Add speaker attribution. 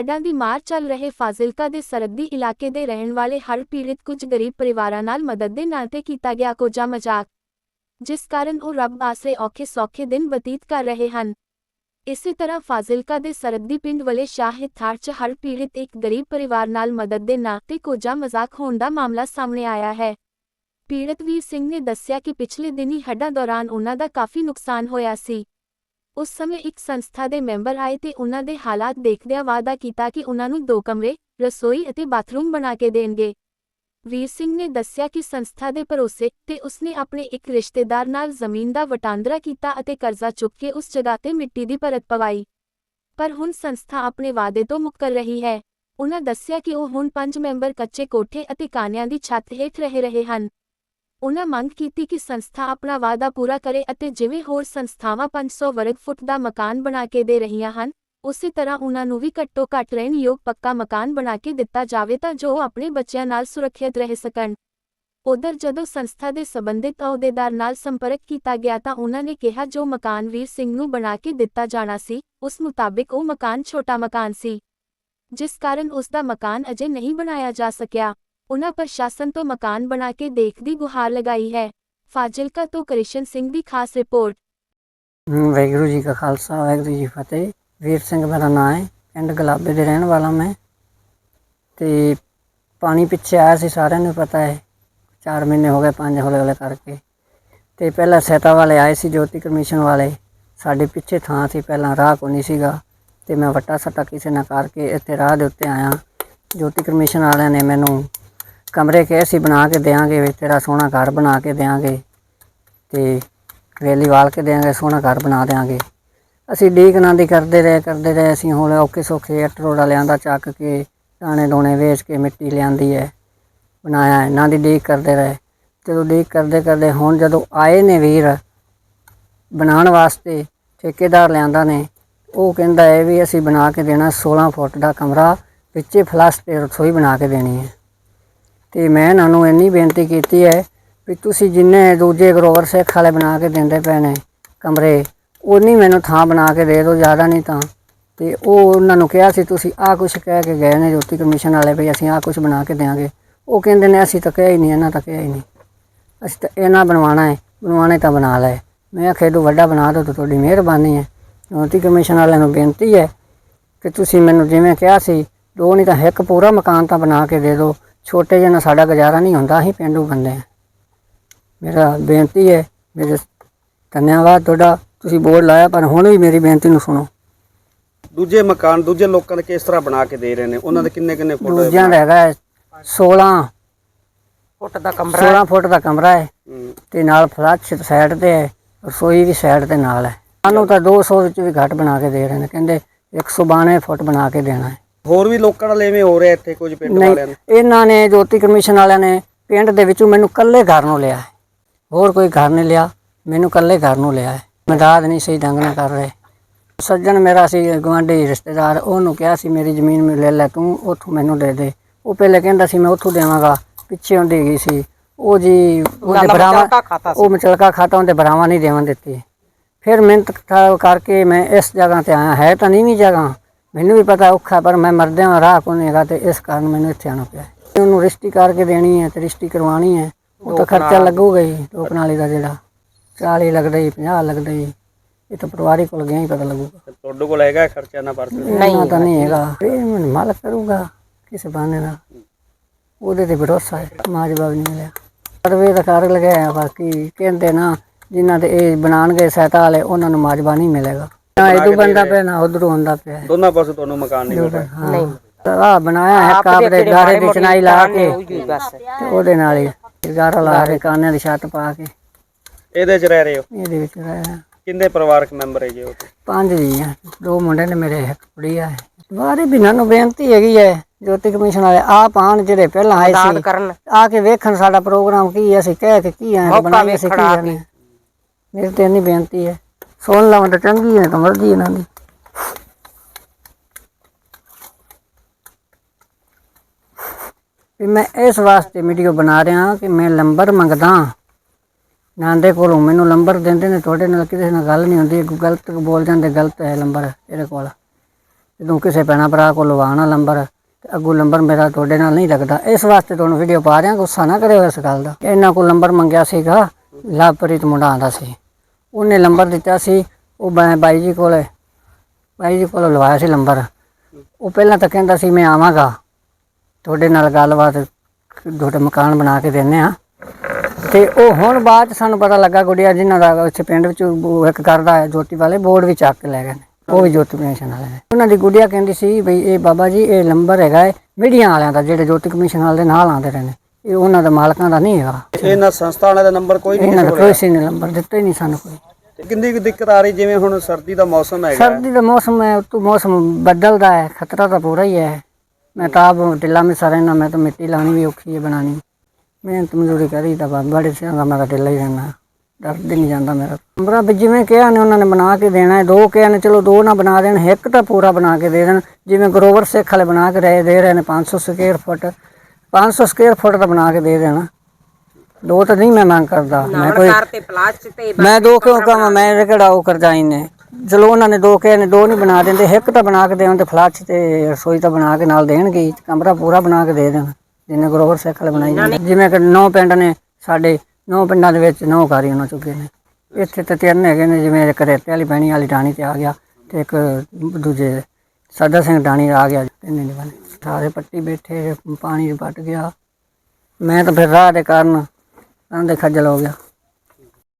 Speaker 1: ਹੱਡਾਂ ਦੀ ਮਾਰ ਚੱਲ ਰਹੇ ਫਾਜ਼ਿਲਕਾ ਦੇ ਸਰਹੱਦੀ ਇਲਾਕੇ ਦੇ ਰਹਿਣ ਵਾਲੇ ਹੜ੍ਹ ਪੀੜਿਤ ਕੁਝ ਗਰੀਬ ਪਰਿਵਾਰਾਂ ਨਾਲ ਮਦਦ ਦੇ ਨਾਂ ਤੇ ਕੀਤਾ ਗਿਆ ਕੋਝਾ ਮਜ਼ਾਕ, ਜਿਸ ਕਾਰਨ ਉਹ ਰੱਬ ਆਸਰੇ ਔਖੇ ਸੌਖੇ ਦਿਨ ਬਤੀਤ ਕਰ ਰਹੇ ਹਨ। ਇਸੇ ਤਰ੍ਹਾਂ ਫਾਜ਼ਿਲਕਾ ਦੇ ਸਰਹੱਦੀ ਪਿੰਡ ਵਾਲੇ ਸ਼ਾਹ ਥਾਰ ਚ ਹੜ੍ਹ ਪੀੜਿਤ ਇੱਕ ਗਰੀਬ ਪਰਿਵਾਰ ਨਾਲ ਮਦਦ ਦੇ ਨਾਂ ਤੇ ਕੋਝਾ ਮਜ਼ਾਕ ਹੋਣ ਦਾ ਮਾਮਲਾ ਸਾਹਮਣੇ ਆਇਆ ਹੈ। ਪੀੜਤ ਵੀਰ ਸਿੰਘ ਨੇ ਦੱਸਿਆ ਕਿ ਪਿਛਲੇ ਦਿਨੀ ਹੱਡਾਂ ਦੌਰਾਨ ਉਹਨਾਂ ਦਾ ਕਾਫੀ ਨੁਕਸਾਨ ਹੋਇਆ ਸੀ। ਉਸ ਸਮੇਂ ਇੱਕ ਸੰਸਥਾ ਦੇ ਮੈਂਬਰ ਆਏ ਤੇ ਉਹਨਾਂ ਦੇ ਹਾਲਾਤ ਦੇਖਦਿਆਂ ਵਾਅਦਾ ਕੀਤਾ ਕਿ ਉਹਨਾਂ ਨੂੰ ਦੋ ਕਮਰੇ, ਰਸੋਈ ਅਤੇ ਬਾਥਰੂਮ ਬਣਾ ਕੇ ਦੇਣਗੇ। ਵੀਰ ਸਿੰਘ ਨੇ ਦੱਸਿਆ ਕਿ ਸੰਸਥਾ ਦੇ ਭਰੋਸੇ ਤੇ ਉਸਨੇ ਆਪਣੇ ਇੱਕ ਰਿਸ਼ਤੇਦਾਰ ਨਾਲ ਜ਼ਮੀਨ ਦਾ ਵਟਾਂਦਰਾ ਕੀਤਾ ਅਤੇ ਕਰਜ਼ਾ ਚੁੱਕ ਕੇ ਉਸ ਜਗ੍ਹਾ ਤੇ ਮਿੱਟੀ ਦੀ ਪਰਤ ਪਵਾਈ। ਪਰ ਹੁਣ ਸੰਸਥਾ ਆਪਣੇ ਵਾਅਦੇ ਤੋਂ ਮੁੱਕਰ ਰਹੀ ਹੈ। ਉਹਨਾਂ ਦੱਸਿਆ ਕਿ ਉਹ ਹੁਣ ਪੰਜ ਮੈਂਬਰ ਕੱਚੇ ਕੋਠੇ ਅਤੇ ਕਾਨਿਆਂ ਦੀ ਛੱਤ ਹੇਠ ਰਹਿ ਰਹੇ ਹਨ। ਉਨ੍ਹਾਂ ਮੰਗ ਕੀਤੀ ਕਿ ਸੰਸਥਾ ਆਪਣਾ ਵਾਅਦਾ ਪੂਰਾ ਕਰੇ ਅਤੇ ਜਿਵੇਂ ਹੋਰ ਸੰਸਥਾਵਾਂ 500 ਵਰਗ ਫੁੱਟ ਦਾ ਮਕਾਨ ਬਣਾ ਕੇ ਦੇ ਰਹੀਆਂ ਹਨ, ਉਸੇ ਤਰ੍ਹਾਂ ਉਨ੍ਹਾਂ ਨੂੰ ਵੀ ਘੱਟੋ ਘੱਟ ਰਹਿਣ ਯੋਗ ਪੱਕਾ ਮਕਾਨ ਬਣਾ ਕੇ ਦਿੱਤਾ ਜਾਵੇ ਤਾਂ ਜੋ ਉਹ ਆਪਣੇ ਬੱਚਿਆਂ ਨਾਲ ਸੁਰੱਖਿਅਤ ਰਹਿ ਸਕਣ। ਉਧਰ ਜਦੋਂ ਸੰਸਥਾ ਦੇ ਸੰਬੰਧਿਤ ਅਹੁਦੇਦਾਰ ਨਾਲ ਸੰਪਰਕ ਕੀਤਾ ਗਿਆ ਤਾਂ ਉਹਨਾਂ ਨੇ ਕਿਹਾ, ਜੋ ਮਕਾਨ ਵੀਰ ਸਿੰਘ ਨੂੰ ਬਣਾ ਕੇ ਦਿੱਤਾ ਜਾਣਾ ਸੀ, ਉਸ ਮੁਤਾਬਿਕ ਉਹ ਮਕਾਨ ਛੋਟਾ ਮਕਾਨ ਸੀ, ਜਿਸ ਕਾਰਨ ਉਸ ਦਾ ਮਕਾਨ ਅਜੇ ਨਹੀਂ ਬਣਾਇਆ ਜਾ ਸਕਿਆ। ਉਨ੍ਹਾਂ ਪ੍ਰਸ਼ਾਸਨ ਤੋਂ ਮਕਾਨ ਬਣਾ ਕੇ ਦੇਖ ਦੀ ਗੁਹਾਰ ਲਗਾਈ ਹੈ। ਫਾਜ਼ਿਲਕਾ ਤੋਂ ਕ੍ਰਿਸ਼ਨ ਸਿੰਘ ਦੀ ਖਾਸ ਰਿਪੋਰਟ।
Speaker 2: ਵਾਹਿਗੁਰੂ ਜੀ ਕਾ ਖਾਲਸਾ, ਵਾਹਿਗੁਰੂ ਜੀ ਕੀ ਫਤਿਹ। ਵੀਰ ਸਿੰਘ ਮੇਰਾ ਨਾਮ ਹੈ, ਪਿੰਡ ਗਲਾਬੇ ਦੇ ਰਹਿਣ ਵਾਲਾ ਮੈਂ। ਤੇ ਪਾਣੀ ਪਿੱਛੇ ਆਇਆ ਸੀ, ਸਾਰਿਆਂ ਨੂੰ ਪਤਾ ਹੈ। 4 ਮਹੀਨੇ ਹੋ ਗਏ ਪੰਜ ਹੌਲੇ ਹੌਲੇ ਕਰਕੇ। ਤੇ ਪਹਿਲਾਂ ਸੈਤਾ ਵਾਲੇ ਆਏ ਸੀ, ਜੋਤੀ ਕਮਿਸ਼ਨ ਵਾਲੇ। ਸਾਡੇ ਪਿੱਛੇ ਥਾਂ ਸੀ, ਪਹਿਲਾਂ ਰਾਹ ਕੋ ਨਹੀਂ ਸੀਗਾ। ਤੇ ਮੈਂ ਵੱਟਾ ਸੱਟਾ ਕਿਸੇ ਨਾ ਕਰਕੇ ਇੱਥੇ ਰਾਹ ਦੇ ਉੱਤੇ ਆਇਆ। ਜੋਤੀ ਕਮਿਸ਼ਨ ਵਾਲਿਆਂ ਨੇ ਮੈਨੂੰ ਕਮਰੇ ਕਹੇ ਅਸੀਂ ਬਣਾ ਕੇ ਦੇਾਂਗੇ ਵੀ ਤੇਰਾ ਸੋਹਣਾ ਘਰ ਬਣਾ ਕੇ ਦੇਾਂਗੇ ਤੇ ਰੇਲੀ ਵਾਲ ਕੇ ਦੇਾਂਗੇ ਸੋਹਣਾ ਘਰ ਬਣਾ ਦੇਾਂਗੇ ਅਸੀਂ ਡੀਕ ਨਾਂ ਦੀ ਕਰਦੇ ਰਹੇ ਕਰਦੇ ਰਹੇ, ਅਸੀਂ ਹੁਣ ਔਖੇ ਸੌਖੇ ਅੱਟ ਰੋੜਾ ਲਿਆਂਦਾ, ਚੱਕ ਕੇ ਦਾਣੇ ਦੋਣੇ ਵੇਚ ਕੇ ਮਿੱਟੀ ਲਿਆਂਦੀ ਹੈ। ਬਣਾਇਆ, ਇਹਨਾਂ ਦੀ ਡੀਕ ਕਰਦੇ ਰਹੇ। ਜਦੋਂ ਡੀਕ ਕਰਦੇ ਕਰਦੇ ਹੁਣ ਜਦੋਂ ਆਏ ਨੇ ਵੀਰ ਬਣਾਉਣ ਵਾਸਤੇ, ਠੇਕੇਦਾਰ ਲਿਆਂਦਾ ਨੇ, ਉਹ ਕਹਿੰਦਾ ਹੈ ਵੀ ਅਸੀਂ ਬਣਾ ਕੇ ਦੇਣਾ 16 ਫੁੱਟ ਦਾ ਕਮਰਾ, ਵਿੱਚੇ ਫਲਸ਼ ਤੇ ਰਸੋਈ ਬਣਾ ਕੇ ਦੇਣੀ ਹੈ। ਤੇ ਮੈਂ ਇਹਨਾਂ ਨੂੰ ਇੰਨੀ ਬੇਨਤੀ ਕੀਤੀ ਹੈ ਵੀ ਤੁਸੀਂ ਜਿੰਨੇ ਦੂਜੇ ਗਰੋਵਰ ਸਿੱਖ ਵਾਲੇ ਬਣਾ ਕੇ ਦਿੰਦੇ ਪਏ ਨੇ ਕਮਰੇ ਉਨੀ ਮੈਨੂੰ ਥਾਂ ਬਣਾ ਕੇ ਦੇ ਦਿਓ, ਜ਼ਿਆਦਾ ਨਹੀਂ ਤਾਂ। ਤੇ ਉਹ ਉਹਨਾਂ ਨੂੰ ਕਿਹਾ ਸੀ, ਤੁਸੀਂ ਆਹ ਕੁਛ ਕਹਿ ਕੇ ਗਏ ਨੇ ਜੋਤੀ ਕਮਿਸ਼ਨ ਵਾਲੇ ਵੀ ਅਸੀਂ ਆਹ ਕੁਛ ਬਣਾ ਕੇ ਦੇਵਾਂਗੇ ਉਹ ਕਹਿੰਦੇ ਨੇ, ਅਸੀਂ ਤਾਂ ਕਿਹਾ ਹੀ ਨਹੀਂ, ਇਹਨਾਂ ਤਾਂ ਕਿਹਾ ਹੀ ਨਹੀਂ। ਅਸੀਂ ਤਾਂ ਇਹਨਾਂ ਬਣਵਾਉਣਾ ਹੈ, ਬਣਵਾਉਣਾ ਤਾਂ ਬਣਾ ਲੈ ਮੈਂ ਆਖਿਆ ਵੱਡਾ ਬਣਾ ਦਿਓ ਤਾਂ ਤੁਹਾਡੀ ਮਿਹਰਬਾਨੀ ਹੈ। ਜੋਤੀ ਕਮਿਸ਼ਨ ਵਾਲਿਆਂ ਨੂੰ ਬੇਨਤੀ ਹੈ ਕਿ ਤੁਸੀਂ ਮੈਨੂੰ ਜਿਵੇਂ ਕਿਹਾ ਸੀ, ਦੋ ਨਹੀਂ ਤਾਂ ਇੱਕ ਪੂਰਾ ਮਕਾਨ ਤਾਂ ਬਣਾ ਕੇ ਦੇ ਦਿਓ। ਛੋਟੇ ਜਿਹੇ ਨਾਲ ਸਾਡਾ ਗੁਜ਼ਾਰਾ ਨਹੀਂ ਹੁੰਦਾ ਅਸੀਂ ਪਿੰਡੂ ਬੰਦੇ ਹਾਂ। ਮੇਰਾ ਬੇਨਤੀ ਹੈ ਮੇਰੇ ਧੰਨਵਾਦ ਤੁਹਾਡਾ ਤੁਸੀਂ ਬੋਲ ਲਾਇਆ ਪਰ ਹੁਣ ਵੀ ਮੇਰੀ ਬੇਨਤੀ ਨੂੰ ਸੁਣੋ।
Speaker 3: ਦੂਜੇ ਮਕਾਨ ਦੂਜੇ ਲੋਕਾਂ ਦੇ ਕਿਸ ਤਰ੍ਹਾਂ ਬਣਾ ਕੇ ਦੇ ਰਹੇ ਨੇ? ਉਹਨਾਂ ਦੇ ਕਿੰਨੇ ਕਿੰਨੇ ਫੁੱਟ
Speaker 2: ਦੂਜਿਆਂ ਦਾ ਹੈਗਾ ਹੈ 16
Speaker 4: ਫੁੱਟ ਦਾ ਕਮਰਾ
Speaker 2: 16 ਫੁੱਟ ਦਾ ਕਮਰਾ ਹੈ।
Speaker 3: ਹੂੰ।
Speaker 2: ਤੇ ਨਾਲ ਫਲੱਸ਼ ਸਾਈਡ ਤੇ ਹੈ ਰਸੋਈ ਵੀ ਸਾਈਡ ਤੇ ਨਾਲ ਹੈ। ਸਾਨੂੰ ਤਾਂ 200 ਵਿੱਚ ਵੀ ਘੱਟ ਬਣਾ ਕੇ ਦੇ ਰਹੇ ਨੇ ਕਹਿੰਦੇ 192 ਫੁੱਟ ਬਣਾ ਕੇ ਦੇਣਾ ਹੈ।
Speaker 3: ਹੋਰ ਵੀ ਲੋਕਾਂ ਨਾਲ ਐਵੇਂ ਹੋ ਰਿਹਾ ਇੱਥੇ ਕੁਝ ਪਿੰਡ ਵਾਲਿਆਂ ਨੂੰ?
Speaker 2: ਇਹਨਾਂ ਨੇ ਜੋਤੀ ਕਮਿਸ਼ਨ ਵਾਲਿਆਂ ਨੇ ਪਿੰਡ ਦੇ ਵਿੱਚੋਂ ਮੈਨੂੰ ਕੱਲੇ ਘਰ ਨੂੰ ਲਿਆ ਹੈ। ਹੋਰ ਕੋਈ ਘਰ ਨਹੀਂ ਲਿਆ ਮੈਨੂੰ ਕੱਲੇ ਘਰ ਨੂੰ ਲਿਆ ਹੈ। ਮਦਦ ਨਹੀਂ ਸਹੀ ਢੰਗ ਨਾਲ ਕਰ ਰਹੇ। ਸੱਜਣ ਮੇਰਾ ਸੀ ਗਵਾਂਢੀ ਰਿਸ਼ਤੇਦਾਰ ਉਹਨੂੰ ਕਿਹਾ ਸੀ ਮੇਰੀ ਜ਼ਮੀਨ ਮੈਨੂੰ ਲੈ ਲੈ ਤੂੰ ਉੱਥੋਂ ਮੈਨੂੰ ਦੇ ਦੇ। ਉਹ ਪਹਿਲੇ ਕਹਿੰਦਾ ਸੀ ਮੈਂ ਉੱਥੋਂ ਦੇਵਾਂਗਾ। ਪਿੱਛੇ ਹੁੰਦੀ ਗਈ ਸੀ। ਉਹ ਜੀ ਉਹਦੇ
Speaker 4: ਸੀ।
Speaker 2: ਉਹ ਮਚਲਕਾ ਖਾਤਾ ਉਹਦੇ ਭਰਾਵਾਂ ਨਹੀਂ ਦੇਵਨ ਦਿੱਤੀ। ਫਿਰ ਮਿਹਨਤ ਕਰਕੇ ਮੈਂ ਇਸ ਜਗ੍ਹਾ ਤੇ ਆਇਆ। ਹੈ ਤਾਂ ਨੀਵੀਂ ਜਗ੍ਹਾ। ਮੈਨੂੰ ਵੀ ਪਤਾ ਔਖਾ ਪਰ ਮੈਂ ਮਰਦਿਆਂ ਰਾਹ ਕੋ ਨਹੀਂ ਹੈਗਾ ਤੇ ਇਸ ਕਾਰਨ ਮੈਨੂੰ ਇੱਥੇ ਆਉਣਾ ਪਿਆ। ਉਹਨੂੰ ਰਿਸ਼ਤੀ ਕਰਕੇ ਦੇਣੀ ਹੈ ਤੇ ਰਿਸ਼ਤੀ ਕਰਵਾਉਣੀ ਹੈ। ਉਹ ਤਾਂ ਖਰਚਾ ਲੱਗੂਗਾ ਹੀ ਲੋਕ ਨਾਲੀ ਦਾ ਜਿਹੜਾ 40 ਲੱਗਦਾ ਹੀ 50 ਲੱਗਦਾ ਹੀ ਇਹ ਤਾਂ ਪਟਵਾਰੀ ਕੋਲ ਗਿਆ ਹੀ ਪਤਾ ਲੱਗੂਗਾ।
Speaker 3: ਤੁਹਾਡੇ ਕੋਲ ਹੈਗਾ ਖਰਚਾ ਨਾ ਵਰਤ
Speaker 2: ਨਹੀਂ ਤਾਂ ਨਹੀਂ ਹੈਗਾ। ਇਹ ਮੈਨੂੰ ਮਾਲਕ ਕਰੂਗਾ ਕਿਸੇ ਬਹਾਨੇ ਨਾਲ। ਉਹਦੇ ਤੇ ਭਰੋਸਾ ਹੈ ਸਮਾਜ ਬਾਬ ਨਹੀਂ ਮਿਲਿਆ। ਸਰਵੇ ਦਾ ਕਰ ਲਗਾਇਆ ਬਾਕੀ ਕਹਿੰਦੇ ਨਾ ਜਿਨ੍ਹਾਂ ਦੇ ਇਹ ਬਣਾਣਗੇ ਸਹਾਇਤਾ ਵਾਲੇ ਉਹਨਾਂ ਨੂੰ ਮਾਜਬਾ ਨਹੀਂ ਮਿਲੇਗਾ। ਨਾ ਇਦੋਂ ਬੰਦਾ ਪਿਆ ਨਾ ਉਧਰੋਂ ਹੁੰਦਾ ਪਿਆ।
Speaker 3: ਦੋਨਾਂ ਪਾਸੇ ਤੁਹਾਨੂੰ ਮਕਾਨ ਨਹੀਂ ਮਿਲ ਰਿਹਾ
Speaker 2: ਨਹੀਂ। ਆ ਬਣਾਇਆ ਹੈ ਕਾਬ ਦੇ ਗਾਰੇ ਦੀ ਚਨਾਈ ਲਾ ਕੇ
Speaker 4: ਉਹੀ ਬਸ।
Speaker 2: ਤੇ ਉਹਦੇ ਨਾਲ ਹੀ ਗਾਰਾ ਲਾ ਕੇ ਕਾਨਿਆਂ ਦੀ ਛੱਤ ਪਾ ਕੇ।
Speaker 3: ਇਹਦੇ 'ਚ ਰਹਿ ਰਹੇ ਹੋ?
Speaker 2: ਇਹਦੇ ਵਿੱਚ ਰਹਿਆ
Speaker 3: ਕਿੰਨੇ ਪਰਿਵਾਰਕ ਮੈਂਬਰ ਹੈਗੇ ਹੋ
Speaker 2: ਪੰਜ ਜੀ ਆ ਦੋ ਮੁੰਡੇ ਨੇ ਮੇਰੇ ਇੱਕ ਕੁੜੀ ਆ। ਬਾਰੇ ਬਿਨਾਂ ਨੂੰ ਬੇਨਤੀ ਹੈਗੀ ਹੈ ਜੋਤੀ ਕਮਿਸ਼ਨ ਵਾਲੇ ਆਪ ਆਣ ਜਿਹੜੇ ਪਹਿਲਾਂ ਆਏ ਸੀ।
Speaker 4: ਕਰਨ।
Speaker 2: ਆ ਕੇ ਵੇਖਣ ਸਾਡਾ ਪ੍ਰੋਗਰਾਮ ਕੀ ਹੈ ਅਸੀਂ ਕਹਿ ਕੇ ਕੀ ਆਏ ਬਣਾਈ ਅਸੀਂ ਕੀ
Speaker 4: ਆ
Speaker 2: ਕਰਨੀ ਮੇਰੇ ਤੇ ਇੰਨੀ ਬੇਨਤੀ ਹੈ। ਸੁਣ ਲਵਾਂ ਤਾਂ ਚੰਗੀ ਹੈ ਤਾਂ ਮਰਜ਼ੀ ਇਹਨਾਂ ਦੀ। ਵੀ ਮੈਂ ਇਸ ਵਾਸਤੇ ਵੀਡੀਓ ਬਣਾ ਰਿਹਾ ਕਿ ਮੈਂ ਨੰਬਰ ਮੰਗਦਾ। ਨਾਂਦੇ ਕੋਲੋਂ ਮੈਨੂੰ ਨੰਬਰ ਦਿੰਦੇ ਨੇ, ਤੁਹਾਡੇ ਨਾਲ ਕਿਸੇ ਨਾਲ ਗੱਲ ਨਹੀਂ ਹੁੰਦੀ ਗਲਤ ਬੋਲ ਜਾਂਦੇ, ਗਲਤ ਹੈ ਨੰਬਰ ਇਹਦੇ ਕੋਲ। ਜਦੋਂ ਕਿਸੇ ਭੈਣਾ ਭਰਾ ਕੋਲ ਲਵਾਉਣਾ ਨੰਬਰ ਤੇ ਅੱਗੋਂ ਨੰਬਰ ਮੇਰਾ ਤੁਹਾਡੇ ਨਾਲ ਨਹੀਂ ਲੱਗਦਾ। ਇਸ ਵਾਸਤੇ ਤੁਹਾਨੂੰ ਵੀਡੀਓ ਪਾ ਰਿਹਾ, ਗੁੱਸਾ ਨਾ ਕਰਿਓ ਇਸ ਗੱਲ ਦਾ। ਇਹਨਾਂ ਕੋਲ ਨੰਬਰ ਮੰਗਿਆ ਸੀਗਾ ਲਵਪ੍ਰੀਤ ਮੁੰਡਾ ਆਂਦਾ ਸੀ। ਉਹਨੇ ਨੰਬਰ ਦਿੱਤਾ ਸੀ, ਉਹ ਮੈਂ ਬਾਈ ਜੀ ਕੋਲ, ਬਾਈ ਜੀ ਕੋਲੋਂ ਲਵਾਇਆ ਸੀ ਨੰਬਰ। ਉਹ ਪਹਿਲਾਂ ਤਾਂ ਕਹਿੰਦਾ ਸੀ, ਮੈਂ ਆਵਾਂਗਾ। ਤੁਹਾਡੇ ਨਾਲ ਗੱਲਬਾਤ, ਤੁਹਾਡਾ ਮਕਾਨ ਬਣਾ ਕੇ ਦਿੰਨੇ ਆ ਤੇ ਉਹ ਹੁਣ ਬਾਅਦ 'ਚ ਸਾਨੂੰ ਪਤਾ ਲੱਗਾ, ਗੁੜੀਆ ਜਿਨ੍ਹਾਂ ਦਾ ਉੱਥੇ ਪਿੰਡ ਵਿੱਚ ਉਹ ਇੱਕ ਕਰਦਾ ਹੈ ਜੋਤੀ ਵਾਲੇ ਬੋਰਡ ਵੀ ਚੱਕ ਕੇ ਲੈ ਗਏ ਨੇ। ਉਹ ਵੀ ਜੋਤੀ ਕਮਿਸ਼ਨ ਵਾਲੇ ਨੇ। ਉਹਨਾਂ ਦੀ ਗੁੜੀਆ ਕਹਿੰਦੀ ਸੀ, ਬਈ ਇਹ ਬਾਬਾ ਜੀ, ਇਹ ਨੰਬਰ ਹੈਗਾ ਹੈ ਮੀਡੀਆ ਵਾਲਿਆਂ ਦਾ, ਜਿਹੜੇ ਜੋਤੀ ਕਮਿਸ਼ਨ ਵਾਲੇ ਦੇ ਨਾਲ ਆਉਂਦੇ ਰਹੇ ਨੇ। ਇਹ ਉਹਨਾਂ ਦਾ ਮਾਲਕਾਂ ਦਾ ਨਹੀਂ ਹੈਗਾ।
Speaker 3: ਇਹਨਾਂ ਸੰਸਥਾਵਾਂ ਦਾ ਨੰਬਰ ਕੋਈ ਨਹੀਂ
Speaker 2: ਇਹਨਾਂ ਦਾ ਕੋਈ ਸੀ ਨੇ ਨੰਬਰ ਦਿੱਤਾ ਹੀ ਨਹੀਂ ਸਾਨੂੰ ਕੋਈ।
Speaker 3: ਕਿੰਨੀ ਕੁ ਦਿੱਕਤ ਆ ਰਹੀ ਜਿਵੇਂ ਹੁਣ ਸਰਦੀ ਦਾ ਮੌਸਮ ਹੈਗਾ?
Speaker 2: ਸਰਦੀ ਦਾ ਮੌਸਮ ਹੈ ਉਤੋਂ ਮੌਸਮ ਬਦਲਦਾ ਹੈ ਖਤਰਾ ਤਾਂ ਪੂਰਾ ਹੀ ਹੈ। ਮੈਂ ਤਾਂ ਆਪ ਢਿੱਲਾ ਮਿਸਾ ਰਹਿਣਾ ਮੈਂ ਤਾਂ ਮਿੱਟੀ ਲਾਣੀ ਵੀ ਔਖੀ ਹੈ ਬਣਾਣੀ ਮਿਹਨਤ ਮਜ਼ਦੂਰੀ ਕਰੀ ਤਾਂ ਬੜੇ ਸਿਆਂ ਦਾ ਮੇਰਾ ਢਿੱਲਾ ਹੀ ਰਹਿਣਾ ਡਰਦੇ ਨਹੀਂ ਜਾਂਦਾ ਮੇਰਾ। ਕਮਰਾ ਵੀ ਜਿਵੇਂ ਕਿਹਾ ਨੇ ਉਹਨਾਂ ਨੇ ਬਣਾ ਕੇ ਦੇਣਾ ਹੈ। ਦੋ ਕਿਹਾ ਨੇ ਚਲੋ ਦੋ ਨਾ ਬਣਾ ਦੇਣ ਇੱਕ ਤਾਂ ਪੂਰਾ ਬਣਾ ਕੇ ਦੇ ਦੇਣ। ਜਿਵੇਂ ਗਰੋਵਰ ਸਿੱਖ ਵਾਲੇ ਬਣਾ ਕੇ ਰਹੇ ਦੇ ਰਹੇ ਨੇ 500 ਸਕੁਅਰ ਫੁੱਟ 500 ਸਕੁਅਰ ਫੁੱਟ ਦਾ ਬਣਾ ਕੇ ਦੇ ਦੇਣਾ। ਦੋ ਤਾਂ ਨਹੀਂ ਮੈਂ ਮੰਗ ਕਰਦਾ। ਮੈਂ ਕੋਈ
Speaker 4: ਤੇ ਤੇ
Speaker 2: ਮੈਂ ਦੋ ਕਿਉਂ ਕਹਾਂ? ਮੈਂ ਇਹ ਕਿਹੜਾ ਉਹ ਕਰਜਾਈ ਨੇ ਚਲੋ ਉਹਨਾਂ ਨੇ ਦੋ ਕਹੇ ਨੇ ਦੋ ਨਹੀਂ ਬਣਾ ਦਿੰਦੇ। ਇੱਕ ਤਾਂ ਬਣਾ ਕੇ ਦੇਣ ਤੇ ਫਲੱਚ ਤੇ ਰਸੋਈ ਤਾਂ ਬਣਾ ਕੇ ਨਾਲ ਦੇਣਗੇ ਹੀ, ਕਮਰਾ ਪੂਰਾ ਬਣਾ ਕੇ ਦੇ ਦੇਣ। ਜਿੰਨੇ ਗਰੋਵਰ ਸਾਈਕਲ ਬਣਾਈ ਜਾਂਦੇ। ਜਿਵੇਂ ਕਿ ਨੌ ਪਿੰਡ ਨੇ ਸਾਡੇ ਨੌ ਪਿੰਡਾਂ ਦੇ ਵਿੱਚ ਨੌ ਘਰ ਉਹਨਾਂ ਚੁੱਕੇ ਨੇ ਇੱਥੇ ਤਾਂ ਤਿੰਨ ਹੈਗੇ ਨੇ ਜਿਵੇਂ ਇੱਕ ਰੇਤੇ ਵਾਲੀ ਪੈਣੀ ਵਾਲੀ ਟਾਣੀ ਤੇ ਆ ਗਿਆ ਤੇ ਇੱਕ ਦੂਜੇ ਸਾਦਾ ਸਿੰਘ ਟਾਣੀ ਆ ਗਿਆ ਤਿੰਨੇ ਨੇ ਬਣੇ ਸਾਰੇ ਪੱਟੀ ਬੈਠੇ, ਪਾਣੀ ਪਟ ਗਿਆ। ਮੈਂ ਤਾਂ ਫਿਰ ਰਾਹ ਦੇ ਕਾਰਨ ਆਂ ਦੇ ਖੱਜਲ ਹੋ ਗਿਆ।